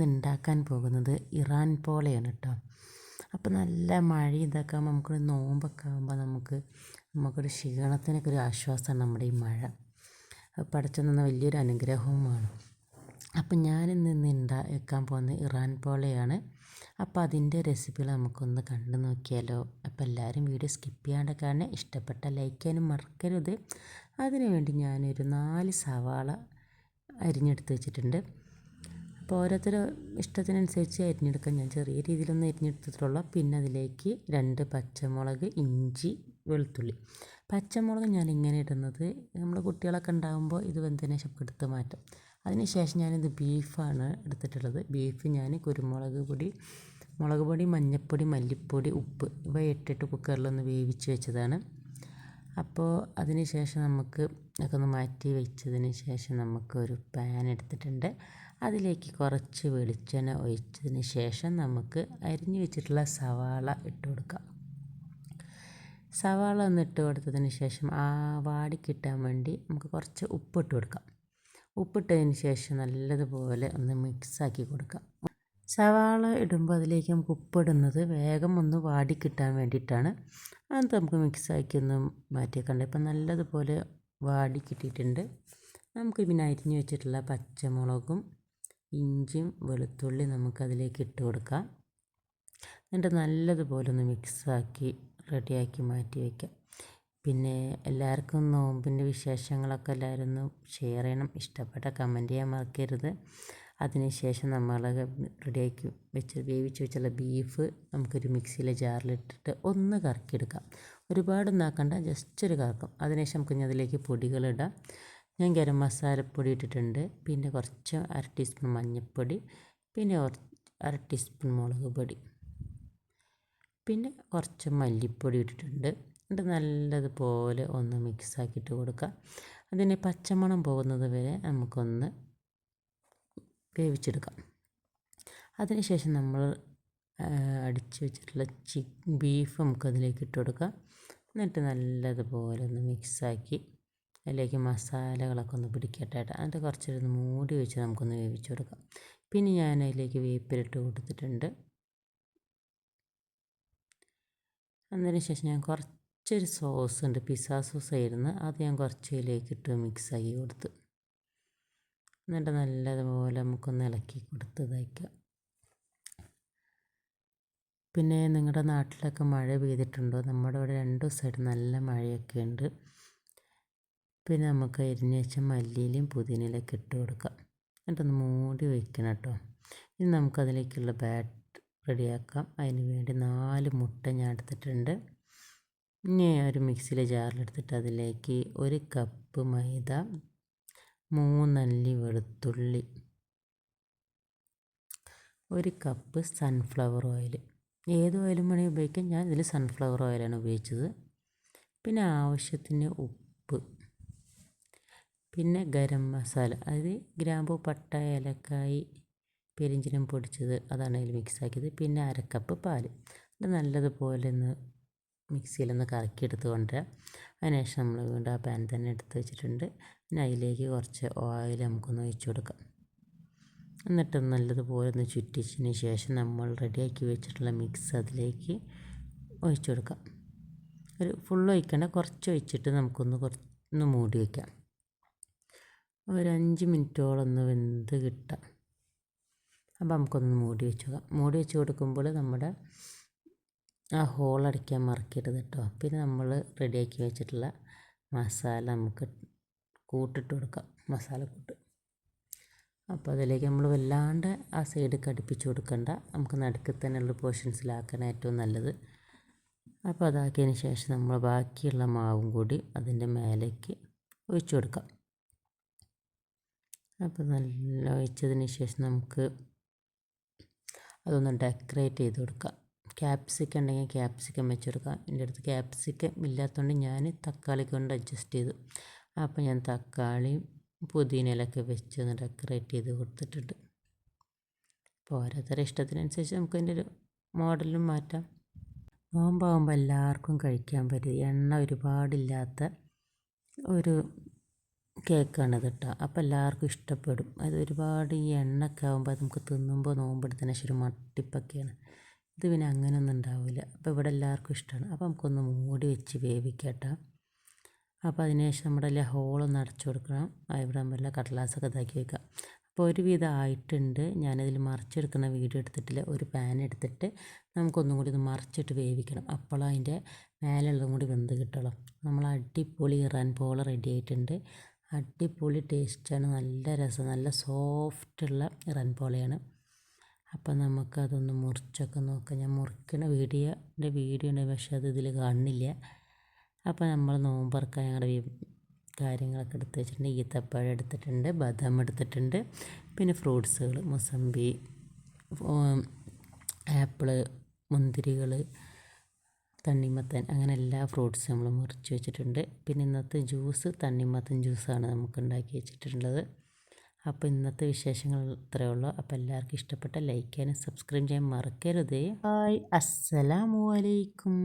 ഉണ്ടാക്കാൻ പോകുന്നത് ഇറാൻ പോലെയാണ് കേട്ടോ. അപ്പോൾ നല്ല മഴ ഇതൊക്കെ ആകുമ്പോൾ നമുക്കൊരു നോമ്പൊക്കെ ആകുമ്പോൾ നമുക്ക് നമുക്കൊരു ക്ഷീണത്തിനൊക്കെ ഒരു ആശ്വാസമാണ് നമ്മുടെ ഈ മഴ. അത് പഠിച്ചു തന്ന വലിയൊരു അനുഗ്രഹവുമാണ്. അപ്പം ഞാൻ ഇന്ന് ഉണ്ടാക്കാൻ പോകുന്നത് ഇറാൻ പോളയാണ്. അപ്പം അതിന്റെ റെസിപ്പികൾ നമുക്കൊന്ന് കണ്ടു നോക്കിയാലോ. അപ്പം എല്ലാവരും വീഡിയോ സ്കിപ്പ് ചെയ്യാണ്ട് കാരണം ഇഷ്ടപ്പെട്ട ലൈക്ക് ചെയ്യാനും മറക്കരുത്. അതിനു വേണ്ടി ഞാനൊരു നാല് സവാള അരിഞ്ഞെടുത്ത് വെച്ചിട്ടുണ്ട്. അപ്പോൾ ഓരോരുത്തർ ഇഷ്ടത്തിനനുസരിച്ച് അരിഞ്ഞെടുക്കാം. ഞാൻ ചെറിയ രീതിയിലൊന്ന് അരിഞ്ഞെടുത്തിട്ടുള്ളൂ. പിന്നെ അതിലേക്ക് രണ്ട് പച്ചമുളക് ഇഞ്ചി വെളുത്തുള്ളി. പച്ചമുളക് ഞാൻ ഇങ്ങനെ ഇടുന്നത്. നമ്മൾ കുട്ടികളൊക്കെ ഉണ്ടാകുമ്പോൾ ഇത് വെന്തതിന് ശേഷം എടുത്ത് മാറ്റും. അതിന് ശേഷം ഞാനിത് ബീഫാണ് എടുത്തിട്ടുള്ളത്. ബീഫ് ഞാൻ കുരുമുളക് പൊടി മുളക് പൊടി മഞ്ഞൾപ്പൊടി മല്ലിപ്പൊടി ഉപ്പ് ഇവ ഇട്ടിട്ട് കുക്കറിലൊന്ന് വേവിച്ച് വെച്ചതാണ്. അപ്പോൾ അതിന് ശേഷം നമുക്ക് ഒക്കെ ഒന്ന് മാറ്റി വെച്ചതിന് ശേഷം നമുക്കൊരു പാൻ എടുത്തിട്ടുണ്ട്. അതിലേക്ക് കുറച്ച് വെളിച്ചെണ്ണ ഒഴിച്ചതിന് ശേഷം നമുക്ക് അരിഞ്ഞു വെച്ചിട്ടുള്ള സവാള ഇട്ട് കൊടുക്കാം. സവാള ഒന്ന് ഇട്ട് കൊടുത്തതിന് ശേഷം ആ വാടി കിട്ടാൻ വേണ്ടി നമുക്ക് കുറച്ച് ഉപ്പിട്ട് കൊടുക്കാം. ഉപ്പിട്ടതിന് ശേഷം നല്ലതുപോലെ ഒന്ന് മിക്സാക്കി കൊടുക്കാം. സവാള ഇടുമ്പോൾ അതിലേക്ക് നമുക്ക് ഉപ്പിടുന്നത് വേഗം ഒന്ന് വാടി കിട്ടാൻ വേണ്ടിയിട്ടാണ്. അത് നമുക്ക് മിക്സാക്കി ഒന്ന് മാറ്റിയേക്കണ്ട. ഇപ്പം നല്ലതുപോലെ വാടി കിട്ടിയിട്ടുണ്ട്. നമുക്ക് പിന്നെ അരിഞ്ഞു വെച്ചിട്ടുള്ള പച്ചമുളകും ഇഞ്ചിയും വെളുത്തുള്ളി നമുക്കതിലേക്ക് ഇട്ട് കൊടുക്കാം. എന്നിട്ട് നല്ലതുപോലെ ഒന്ന് മിക്സാക്കി റെഡിയാക്കി മാറ്റി വയ്ക്കാം. പിന്നെ എല്ലാവർക്കും നോമ്പിന്റെ വിശേഷങ്ങളൊക്കെ എല്ലാവരും ഒന്ന് ഷെയർ ചെയ്യണം. ഇഷ്ടപ്പെട്ട കമന്റ് ചെയ്യാൻ മറക്കരുത്. അതിനുശേഷം നമ്മൾ റെഡിയാക്കി വെച്ച് വേവിച്ച് വെച്ചുള്ള ബീഫ് നമുക്കൊരു മിക്സിയിലെ ജാറിലിട്ടിട്ട് ഒന്ന് കറക്കിയെടുക്കാം. ഒരുപാട് ഉണ്ടാക്കണ്ട ജസ്റ്റ് ഒരു കറക്കും. അതിനുശേഷം നമുക്ക് ഇനി അതിലേക്ക് പൊടികളിടാം ഞാൻ ഗരം മസാലപ്പൊടി ഇട്ടിട്ടുണ്ട്. പിന്നെ കുറച്ച് അര ടീസ്പൂൺ മഞ്ഞൾപ്പൊടി. പിന്നെ അര ടീസ്പൂൺ മുളക് പൊടി. പിന്നെ കുറച്ച് മല്ലിപ്പൊടി ഇട്ടിട്ടുണ്ട്. എന്നിട്ട് നല്ലതുപോലെ ഒന്ന് മിക്സാക്കിയിട്ട് കൊടുക്കുക. അതിന് പച്ചമണം പോകുന്നത് വരെ നമുക്കൊന്ന് വേവിച്ചെടുക്കാം. അതിനുശേഷം നമ്മൾ അടിച്ചു വെച്ചിട്ടുള്ള ചി ബീഫ് നമുക്കതിലേക്ക് ഇട്ട് കൊടുക്കാം. എന്നിട്ട് നല്ലതുപോലെ ഒന്ന് മിക്സാക്കി അതിലേക്ക് മസാലകളൊക്കെ ഒന്ന് പിടിക്കട്ടെ എന്നിട്ട് കുറച്ചൊരു മൂടി വെച്ച് നമുക്കൊന്ന് വേവിച്ച് കൊടുക്കാം. പിന്നെ ഞാൻ അതിലേക്ക് വേപ്പിലിട്ട് കൊടുത്തിട്ടുണ്ട്. അതിന് ശേഷം ഞാൻ കുറച്ചൊരു സോസ് ഉണ്ട്. പിസ്സ സോസ് ആയിരുന്നു. അത് ഞാൻ കുറച്ച് ഇതിലേക്ക് ഇട്ട് മിക്സാക്കി കൊടുത്ത്. എന്നിട്ട് നല്ലതുപോലെ നമുക്കൊന്ന് ഇളക്കി കൊടുത്ത് തയ്ക്കാം പിന്നെ നിങ്ങളുടെ നാട്ടിലൊക്കെ മഴ പെയ്തിട്ടുണ്ടോ? നമ്മുടെ ഇവിടെ രണ്ട് സൈഡ് നല്ല മഴയൊക്കെ ഉണ്ട്. പിന്നെ നമുക്ക് അരിഞ്ഞ് വെച്ച മല്ലിയിലയും പുതിനയിലൊക്കെ ഇട്ട് കൊടുക്കാം. എന്നിട്ടൊന്ന് മൂടി വയ്ക്കണം കേട്ടോ. ഇനി നമുക്കതിലേക്കുള്ള ബാറ്റ് റെഡിയാക്കാം. അതിന് വേണ്ടി നാല് മുട്ട ഞാൻ എടുത്തിട്ടുണ്ട്. ഇനി ഒരു മിക്സിയിലെ ജാറിലെടുത്തിട്ട് അതിലേക്ക് ഒരു കപ്പ് മൈദ മൂന്നല്ലി വെളുത്തുള്ളി ഒരു കപ്പ് സൺഫ്ലവർ ഓയിൽ ഏത് ഓയിലും വേണമെങ്കിൽ ഉപയോഗിക്കാം. ഞാൻ ഇതിൽ സൺഫ്ലവർ ഓയിലാണ് ഉപയോഗിച്ചത്. പിന്നെ ആവശ്യത്തിന് ഉപ്പ്. പിന്നെ ഗരം മസാല. അതായത് ഗ്രാമ്പു പട്ട ഏലക്കായി പെരിഞ്ചിനും പൊടിച്ചത് അതാണ് അതിൽ മിക്സാക്കിയത് പിന്നെ പിന്നെ കപ്പ് പാൽ ഇത് നല്ലതുപോലെ ഒന്ന് മിക്സിയിലൊന്ന് കറക്കിയെടുത്ത് കൊണ്ടുവരാം അതിനുശേഷം നമ്മൾ വീണ്ടും ആ പാൻ തന്നെ എടുത്ത് വെച്ചിട്ടുണ്ട്. പിന്നെ അതിലേക്ക് കുറച്ച് ഓയിൽ നമുക്കൊന്ന് ഒഴിച്ചു കൊടുക്കാം. എന്നിട്ട് നല്ലതുപോലെ ഒന്ന് ചുറ്റിച്ചതിന് ശേഷം നമ്മൾ റെഡിയാക്കി വെച്ചിട്ടുള്ള മിക്സ് അതിലേക്ക് ഒഴിച്ചു കൊടുക്കാം. ഒരു ഫുൾ ഒഴിക്കേണ്ട കുറച്ച് ഒഴിച്ചിട്ട് നമുക്കൊന്ന് കുറച്ച് ഒന്ന് മൂടി വയ്ക്കാം ഒരു അഞ്ച് മിനിറ്റോളം ഒന്ന് വെന്ത് കിട്ടാം അപ്പോൾ നമുക്കൊന്ന് മൂടി വെച്ച് മൂടി വെച്ച് കൊടുക്കുമ്പോൾ നമ്മുടെ ആ ഹോൾ അടിക്കാൻ മറക്കരുത് കേട്ടോ. പിന്നെ നമ്മൾ റെഡിയാക്കി വെച്ചിട്ടുള്ള മസാല നമുക്ക് കൂട്ടിട്ട് കൊടുക്കാം. മസാല കൂട്ട്. അപ്പോൾ അതിലേക്ക് നമ്മൾ വല്ലാണ്ട് ആ സൈഡ് കടുപ്പിച്ച് കൊടുക്കണ്ട. നമുക്ക് നടുക്ക് തന്നെയുള്ള പോർഷൻസിലാക്കാൻ ഏറ്റവും നല്ലത്. അപ്പോൾ അതാക്കിയതിന് ശേഷം നമ്മൾ ബാക്കിയുള്ള മാവും കൂടി അതിന്റെ മേലേക്ക് ഒഴിച്ചു കൊടുക്കാം. അപ്പോൾ നല്ല ഒഴിച്ചതിന് ശേഷം നമുക്ക് അതൊന്ന് ഡെക്കറേറ്റ് ചെയ്ത് കൊടുക്കാം. ക്യാപ്സിക്കം ഉണ്ടെങ്കിൽ ക്യാപ്സിക്കം വെച്ച് കൊടുക്കാം. എന്റെ അടുത്ത് ക്യാപ്സിക്കം ഇല്ലാത്തതുകൊണ്ട് ഞാൻ തക്കാളി കൊണ്ട് അഡ്ജസ്റ്റ് ചെയ്തു. അപ്പോൾ ഞാൻ തക്കാളിയും പുതിനയിലൊക്കെ വെച്ച് ഒന്ന് ഡെക്കറേറ്റ് ചെയ്ത് കൊടുത്തിട്ടുണ്ട്. അപ്പോൾ ഓരോരുത്തരുടെ ഇഷ്ടത്തിനനുസരിച്ച് നമുക്ക് അതിന്റെ ഒരു മോഡലും മാറ്റാം. നോമ്പാകുമ്പോൾ എല്ലാവർക്കും കഴിക്കാൻ പറ്റും. എണ്ണ ഒരുപാടില്ലാത്ത ഒരു കേക്കാണിത് കേട്ടോ അപ്പോൾ എല്ലാവർക്കും ഇഷ്ടപ്പെടും. അത് ഒരുപാട് ഈ എണ്ണയൊക്കെ ആകുമ്പോൾ അത് നമുക്ക് തിന്നുമ്പോൾ നോമ്പെടുത്തതിന് ശേഷം ഒരു മട്ടിപ്പൊക്കെയാണ്. ഇത് പിന്നെ അങ്ങനെയൊന്നും ഉണ്ടാവില്ല അപ്പോൾ ഇവിടെ എല്ലാവർക്കും ഇഷ്ടമാണ് അപ്പോൾ നമുക്കൊന്ന് മൂടി വെച്ച് വേവിക്കട്ടോ. അപ്പോൾ അതിന് ശേഷം നമ്മുടെ എല്ലാ ഹോളൊന്ന് അടച്ചു കൊടുക്കണം. ഇവിടെ നമ്മളെ കടലാസൊക്കെ ഇതാക്കി വെക്കാം. അപ്പോൾ ഒരുവിധം ആയിട്ടുണ്ട്. ഞാനതിൽ മറിച്ചെടുക്കുന്ന വീഡിയോ എടുത്തിട്ടില്ല. ഒരു പാൻ എടുത്തിട്ട് നമുക്കൊന്നും കൂടി ഇത് മറിച്ചിട്ട് വേവിക്കണം. അപ്പോൾ അതിന്റെ മേലുള്ളതും കൂടി വെന്ത് കിട്ടണം നമ്മൾ അടിപൊളി ഇറാൻ പോള റെഡി ആയിട്ടുണ്ട്. അടിപൊളി ടേസ്റ്റാണ്. നല്ല രസം. നല്ല സോഫ്റ്റുള്ള ഇറാൻ പോളയാണ്. അപ്പം നമുക്കതൊന്ന് മുറിച്ചൊക്കെ നോക്കാം. ഞാൻ മുറിക്കണ വീഡിയോന്റെ വീഡിയോ ഉണ്ട് പക്ഷേ അത് ഇതിൽ കാണുന്നില്ല അപ്പോൾ നമ്മൾ നോമ്പറക്കാൻ ഞങ്ങളുടെ കാര്യങ്ങളൊക്കെ എടുത്ത് വെച്ചിട്ടുണ്ട്. ഈത്തപ്പഴം എടുത്തിട്ടുണ്ട് ബദാം എടുത്തിട്ടുണ്ട് പിന്നെ ഫ്രൂട്ട്സുകൾ മുസമ്പി ആപ്പിൾ മുന്തിരികൾ തണ്ണിമത്തൻ അങ്ങനെ എല്ലാ ഫ്രൂട്ട്സും നമ്മൾ മുറിച്ച് വെച്ചിട്ടുണ്ട്. പിന്നെ ഇന്നത്തെ ജ്യൂസ് തണ്ണിമത്തൻ ജ്യൂസാണ് നമുക്ക് ഉണ്ടാക്കി വെച്ചിട്ടുള്ളത്. അപ്പോൾ ഇന്നത്തെ വിശേഷങ്ങൾ ഇത്രയേ ഉള്ളൂ. അപ്പോൾ എല്ലാവർക്കും ഇഷ്ടപ്പെട്ട ലൈക്ക് ചെയ്യാനും സബ്സ്ക്രൈബ് ചെയ്യാൻ മറക്കരുത്. ഹായ് അസ്സലാമു അലൈക്കും.